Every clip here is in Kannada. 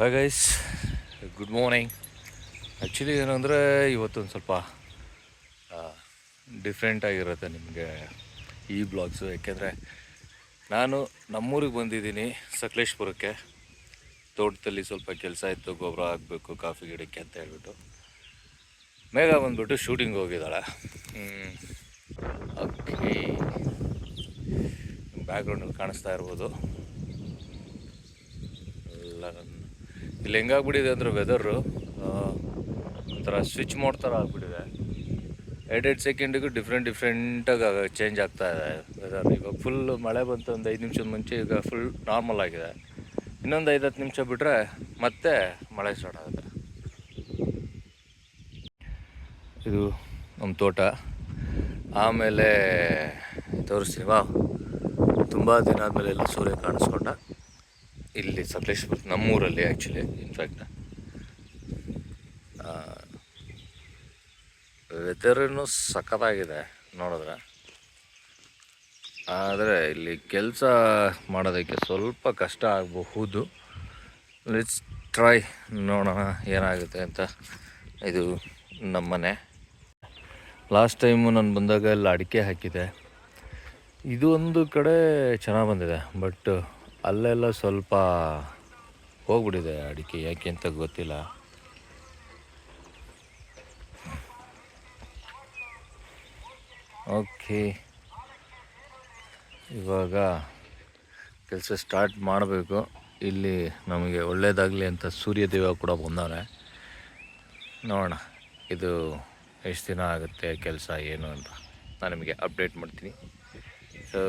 Hi guys good morning actually ಏನಂದರೆ ಇವತ್ತೊಂದು ಸ್ವಲ್ಪ ಡಿಫ್ರೆಂಟ್ ಆಗಿರುತ್ತೆ ನಿಮಗೆ ಈ ಬ್ಲಾಗ್ಸು ಯಾಕೆಂದರೆ ನಾನು ನಮ್ಮೂರಿಗೆ ಬಂದಿದ್ದೀನಿ ಸಕಲೇಶ್ಪುರಕ್ಕೆ. ತೋಟದಲ್ಲಿ ಸ್ವಲ್ಪ ಕೆಲಸ ಇತ್ತು, ಗೊಬ್ಬರ ಹಾಕಬೇಕು, ಕಾಫಿ ಗಿಡಕ್ಕೆ ಅಂತ ಹೇಳ್ಬಿಟ್ಟು. ಮೇಘ ಬಂದ್ಬಿಟ್ಟು ಶೂಟಿಂಗ್ ಹೋಗಿದ್ದಾಳೆ. ಓಕೆ ಬ್ಯಾಕ್ಗ್ರೌಂಡಲ್ಲಿ ಕಾಣಿಸ್ತಾ ಇರ್ಬೋದು. ಎಲ್ಲ ಇಲ್ಲಿ ಹೆಂಗಾಗ್ಬಿಟ್ಟಿದೆ ಅಂದರೆ ವೆದರು ಒಂಥರ ಸ್ವಿಚ್ ಮೋಡ್ ಥರ ಆಗ್ಬಿಟ್ಟಿದೆ ಎರಡೆರಡು ಸೆಕೆಂಡಿಗೂ ಡಿಫ್ರೆಂಟ್ ಡಿಫ್ರೆಂಟಾಗಿ ಚೇಂಜ್ ಆಗ್ತಾ ಇದೆ ವೆದರ್ ಇವಾಗ ಫುಲ್ ಮಳೆ ಬಂತು ಒಂದು ಐದು ನಿಮಿಷದ ಮುಂಚೆ, ಈಗ ಫುಲ್ ನಾರ್ಮಲ್ ಆಗಿದೆ. ಇನ್ನೊಂದು ಐದು, ಹತ್ತು ನಿಮಿಷ ಬಿಟ್ಟರೆ ಮತ್ತೆ ಮಳೆ ಸ್ಟಾರ್ಟ್ ಆಗುತ್ತೆ. ಇದು ನಮ್ಮ ತೋಟ. ಆಮೇಲೆ ತೋರಿಸ್ತೀವಾ ತುಂಬ ದಿನ ಆದಮೇಲೆ ಎಲ್ಲ ಸೂರ್ಯ ಕಾಣಿಸ್ಕೊಂಡ. ಇಲ್ಲಿ ಸಕಲೇಶ್ಪುರ ನಮ್ಮೂರಲ್ಲಿ ಆ್ಯಕ್ಚುಲಿ ಇನ್ಫ್ಯಾಕ್ಟ್ ವೆದರನ್ನು ಸಖತ್ತಾಗಿದೆ ನೋಡಿದ್ರೆ. ಆದರೆ ಇಲ್ಲಿ ಕೆಲಸ ಮಾಡೋದಕ್ಕೆ ಸ್ವಲ್ಪ ಕಷ್ಟ ಆಗಬಹುದು. ಲೆಟ್ಸ್ ಟ್ರೈ ನೋಡೋಣ ಏನಾಗುತ್ತೆ ಅಂತ. ಇದು ನಮ್ಮನೆ. ಲಾಸ್ಟ್ ಟೈಮು ನಾನು ಬಂದಾಗ ಎಲ್ಲ ಅಡಿಕೆ ಹಾಕಿದೆ ಇದು ಒಂದು ಕಡೆ ಚೆನ್ನಾಗಿ ಬಂದಿದೆ ಬಟ್ ಅಲ್ಲೆಲ್ಲ ಸ್ವಲ್ಪ ಹೋಗ್ಬಿಟ್ಟಿದೆ ಅಡಿಕೆ, ಯಾಕೆ ಅಂತ ಗೊತ್ತಿಲ್ಲ. ಓಕೆ. ಇವಾಗ ಕೆಲಸ ಸ್ಟಾರ್ಟ್ ಮಾಡಬೇಕು. ಇಲ್ಲಿ ನಮಗೆ ಒಳ್ಳೆಯದಾಗಲಿ ಅಂತ ಸೂರ್ಯದೇವ ಕೂಡ ಬಂದವನೆ ನೋಡೋಣ, ಇದು ಎಷ್ಟು ದಿನ ಆಗುತ್ತೆ, ಕೆಲಸ ಏನು ಅಂತ. ನಾನು ನಿಮಗೆ ಅಪ್ಡೇಟ್ ಮಾಡ್ತೀನಿ. So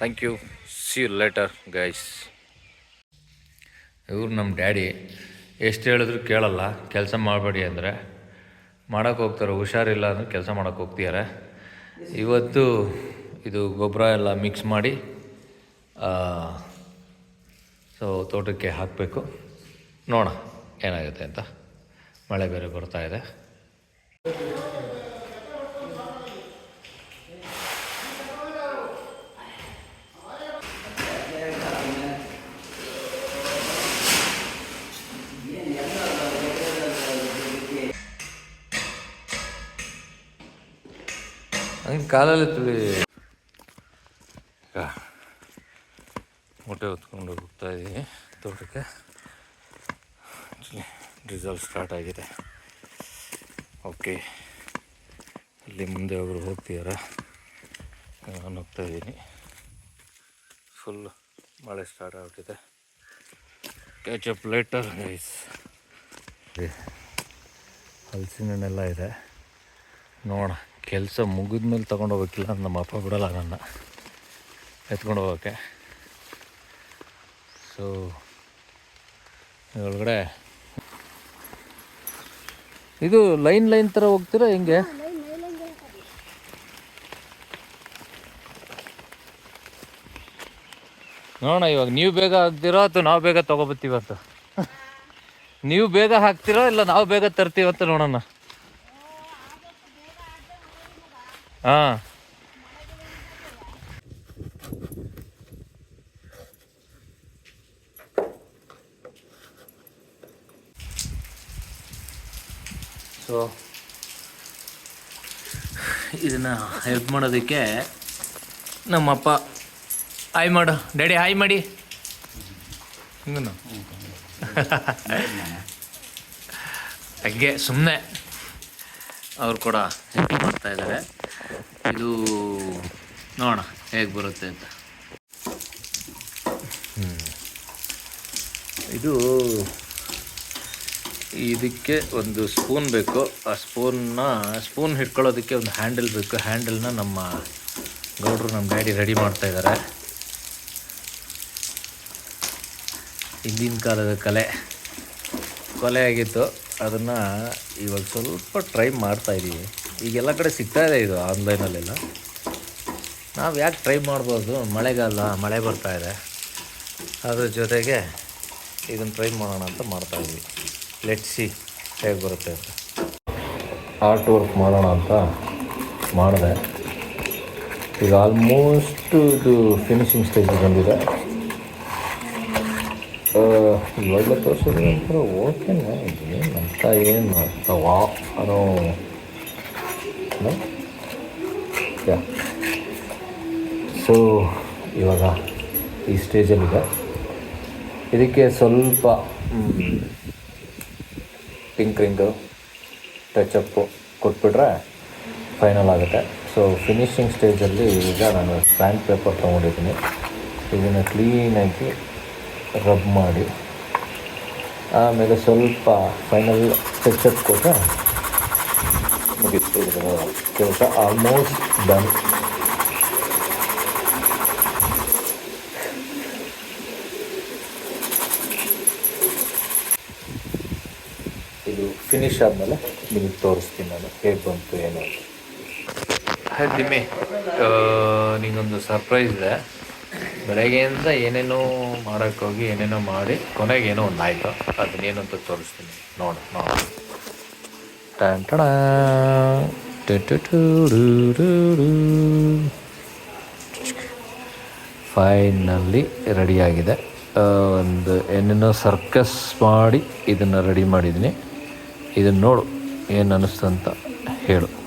thank you see you later guys ಇವ್ರು ನಮ್ಮ ಡ್ಯಾಡಿ ಎಷ್ಟು ಹೇಳಿದ್ರು ಕೇಳಲ್ಲ. ಕೆಲಸ ಮಾಡಬೇಡಿ ಅಂದರೆ. ಮಾಡೋಕ್ಕೆ ಹೋಗ್ತಾರೆ. ಹುಷಾರಿಲ್ಲ ಅಂದರೆ ಕೆಲಸ ಮಾಡೋಕ್ಕೆ ಹೋಗ್ತಿದ್ದಾರೆ ಇವತ್ತು ಇದು ಗೊಬ್ಬರ ಎಲ್ಲ ಮಿಕ್ಸ್ ಮಾಡಿ ಸೊ ತೋಟಕ್ಕೆ ಹಾಕಬೇಕು. ನೋಡೋಣ ಏನಾಗುತ್ತೆ ಅಂತ. ಮಳೆ ಬೇರೆ ಬರ್ತಾ ಇದೆ. ಕಾಲಲ್ಲಿ ತುಳಿ. ಈಗ ಮೊಟ್ಟೆ ಹೊತ್ಕೊಂಡು ಹೋಗ್ತಾ ಇದ್ದೀನಿ ತೋಟಕ್ಕೆ. ರಿಸಲ್ಟ್ ಸ್ಟಾರ್ಟ್ ಆಗಿದೆ. ಓಕೆ ಅಲ್ಲಿ ಮುಂದೆ ಒಬ್ಬರು ಹೋಗ್ತಿದ್ದಾರೆ ನಾನು ಹೋಗ್ತಾ ಇದ್ದೀನಿ ಫುಲ್ ಮಳೆ ಸ್ಟಾರ್ಟ್ ಆಗ್ಬಿಟ್ಟಿದೆ. ಕ್ಯಾಚ್ ಅಪ್ ಲೇಟರ್ ಗೈಸ್ ಹಲಸಿನ ಹಣ್ಣೆಲ್ಲ ಇದೆ. ನೋಡೋಣ. ಕೆಲಸ ಮುಗಿದ್ಮೇಲೆ ತೊಗೊಂಡು ಹೋಗ್ಬೇಕಿಲ್ಲ ನಮ್ಮ ಅಪ್ಪ ಬಿಡಲ್ಲ ನನ್ನ. ಎತ್ಕೊಂಡು ಹೋಗೋಕ್ಕೆ. ಸೊ ಒಳಗಡೆ. ಇದು ಲೈನ್ ಲೈನ್ ಥರ ಹೋಗ್ತೀರಾ ಹೆಂಗೆ? ನೋಡೋಣ ಇವಾಗ ನೀವು ಬೇಗ ಹಾಕ್ತೀರೋ ಅಥವಾ ನಾವು ಬೇಗ ತೊಗೊಬತ್ತೀವಂತ ನೀವು ಬೇಗ ಹಾಕ್ತಿರೋ ಇಲ್ಲ ನಾವು ಬೇಗ ತರ್ತೀವಂತ ನೋಡೋಣ? ಹಾಂ. ಸೊ ಇದನ್ನ ಹೆಲ್ಪ್ ಮಾಡೋದಕ್ಕೆ ನಮ್ಮಪ್ಪ ಹಾಯ್ ಮಾಡು. ಡ್ಯಾಡಿ ಹಾಯ್ ಮಾಡಿ. ಹಿಂಗನು. ಹಂಗೆ ಸುಮ್ಮನೆ ಅವ್ರು ಕೂಡ ಹೆಲ್ಪ್ ಮಾಡ್ತಾ ಇದ್ದಾರೆ ಇದು ನೋಡೋಣ ಹೇಗೆ ಬರುತ್ತೆ ಅಂತ. ಇದು ಇದಕ್ಕೆ ಒಂದು ಸ್ಪೂನ್ ಬೇಕು. ಆ ಸ್ಪೂನ್ನ ಸ್ಪೂನ್ ಹಿಡ್ಕೊಳ್ಳೋದಕ್ಕೆ ಒಂದು ಹ್ಯಾಂಡಲ್ ಬೇಕು. ಹ್ಯಾಂಡಲ್ನ ನಮ್ಮ ಗೌಡ್ರು ನಮ್ಮ ಡ್ಯಾಡಿ ರೆಡಿ ಮಾಡ್ತಾ ಇದ್ದಾರೆ ಹಿಂದಿನ ಕಾಲದ ಕಲೆ. ಕೊಲೆ ಆಗಿತ್ತು. ಅದನ್ನು ಇವಾಗ ಸ್ವಲ್ಪ ಟ್ರೈ ಮಾಡ್ತಾ ಇದ್ದೀವಿ ಈಗೆಲ್ಲ ಕಡೆ ಸಿಗ್ತಾ ಇದೆ ಇದು ಆನ್ಲೈನಲ್ಲೆಲ್ಲ ನಾವು ಯಾಕೆ ಟ್ರೈ ಮಾಡ್ಬೋದು ಮಳೆಗಾಲ, ಮಳೆ ಬರ್ತಾ ಇದೆ. ಅದ್ರ ಜೊತೆಗೆ ಇದನ್ನು ಟ್ರೈ ಮಾಡೋಣ ಅಂತ ಮಾಡ್ತಾ ಇದ್ವಿ. ಲೆಟ್ ಸಿ ಹೇಗೆ ಬರುತ್ತೆ ಅಂತ. ಆರ್ಟ್ ವರ್ಕ್ ಮಾಡೋಣ ಅಂತ ಮಾಡಿದೆ. ಈಗ ಆಲ್ಮೋಸ್ಟ್ ಇದು ಫಿನಿಶಿಂಗ್ ಸ್ಟೇಜ್ ಬಂದಿದೆ. ಇವಾಗಲೇ ತೋರಿಸಿದ್ರೆ ಒಂಥರ ಓಕೆ ಏನು ಅಂತ ಏನು ವಾ ಅನ್ನೋ ಸೊ ಇವಾಗ ಈ ಸ್ಟೇಜಲ್ಲಿದೆ ಇದಕ್ಕೆ ಸ್ವಲ್ಪ ಪಿಂಕ್ ರಿಂಗು ಟಚಪ್ಪು ಕೊಟ್ಬಿಟ್ರೆ ಫೈನಲ್ ಆಗುತ್ತೆ. ಸೊ ಫಿನಿಷಿಂಗ್ ಸ್ಟೇಜಲ್ಲಿ ಈಗ ನಾನು ಸ್ಯಾಂಡ್ ಪೇಪರ್ ತೊಗೊಂಡಿದ್ದೀನಿ. ಇದನ್ನು ಕ್ಲೀನಾಗಿ ರಬ್ ಮಾಡಿ. ಆಮೇಲೆ ಸ್ವಲ್ಪ ಫೈನಲ್ ಟಚಪ್ ಕೊಟ್ಟರೆ ಮುಗಿತು. ಕೆಲಸ ಆಲ್ಮೋಸ್ಟ್ ಡನ್ ಇದು ಫಿನಿಶ್ ಆದಮೇಲೆ ನಿಮಗೆ ತೋರಿಸ್ತೀನಿ ನಾನು, ಹೇಗೆ ಬಂತು, ಏನು ಹಾಯ್ ದಿಮ್ಮಿ ನಿಗೊಂದು ಸರ್ಪ್ರೈಸ್ ಇದೆ. ಬೆಳಗ್ಗೆಯಿಂದ ಏನೇನೋ ಮಾಡೋಕ್ಕೋಗಿ ಏನೇನೋ ಮಾಡಿ, ಕೊನೆಗೆ ಏನೋ ಒಂದು ಆಯಿತು. ಅದನ್ನೇನು ಅಂತ ತೋರಿಸ್ತೀನಿ. ನೋಡು ನೋಡು. Ton to. ಫೈನಲ್ಲಿ ರೆಡಿಯಾಗಿದೆ. ಒಂದು ಏನೇನೋ ಸರ್ಕಸ್ ಮಾಡಿ ಇದನ್ನು ರೆಡಿ ಮಾಡಿದ್ದೀನಿ. ಇದನ್ನು ನೋಡು, ಏನು ಅನ್ನಿಸ್ತು ಹೇಳು.